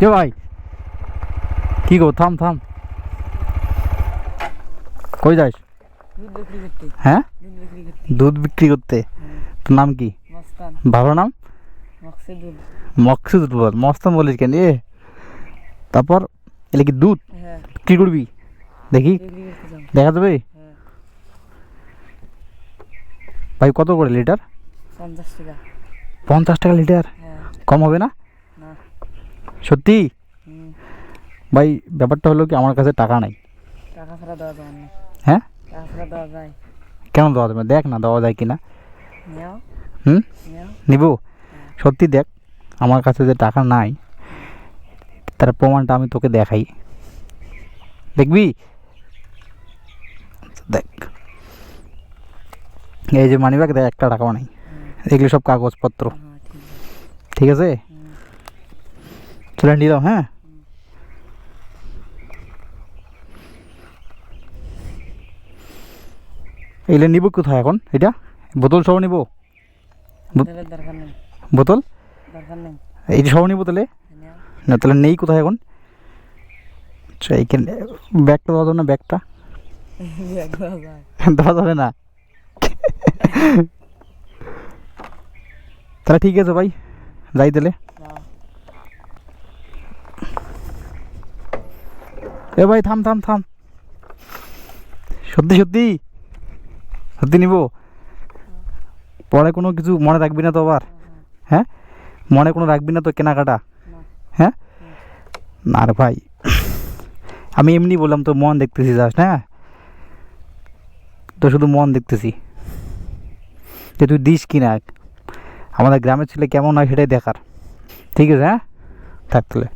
কে ভাই। কি গো থাম থাম। কই যাস? হ্যাঁ? দুধ বিক্রি করতে। তোর নাম কি? ভালো নাম? মকসিদুল মকসুদ বল। মস্তান বলিস কেন? এ। তারপর এলে কি দুধ? হ্যাঁ। কি করবি? দেখি। দেখা যাবে? হ্যাঁ। ভাই কত করে লিটার? পঞ্চাশ টাকা। পঞ্চাশ টাকা লিটার? হ্যাঁ। কম হবে না? সত্যি? ভাই ব্যাপারটা হলো কি আমার কাছে টাকা নাই। টাকা ছাড়া দেওয়া যায় না। হ্যাঁ? টাকা ছাড়া দেওয়া যায়। কেন দেওয়া যাবে দেখ না দেওয়া যায় কিনা নিও। হুম? নিব? সত্যি দেখ আমার কাছে যে টাকা নাই তার প্রমাণটা আমি তোকে দেখাই। দেখবি? দেখ। এই যে মানিব্যাগ দেখ একটা টাকাও নাই। এগুলো সব কাগজপত্র। হ্যাঁ ঠিক আছে। হুম নিলাম হ্যাঁ? এগুলো নিব কোথায় এখন? এটা? বোতল সহ নিব? বোতল? এইটা সহ নিব তাহলে? না তাহলে নেই কোথায় এখন? আচ্ছা এইখানে ব্যাগটা দেওয়া যাবে না ব্যাগটা? ব্যাগ দেওয়া দেওয়া যাবে না? তাহলে ঠিক আছে ভাই যাই তাহলে। এ ভাই, থাম থাম থাম। সত্যি সত্যি। সত্যি নিব? পরে কোনো কিছু মনে রাখবি না তো আবার হ্যাঁ? মনে কোনো রাখবি না তো কেনাকাটা হ্যাঁ? না রে ভাই, আমি এমনি বললাম তো মন দেখতেছি যাস না তো শুধু মন দেখতেছি। যে তুই দিস কি না? আমাদের গ্রামের ছেলে কেমন হয় সেটাই দেখার। ঠিক আছে হ্যাঁ? থাক তাহলে।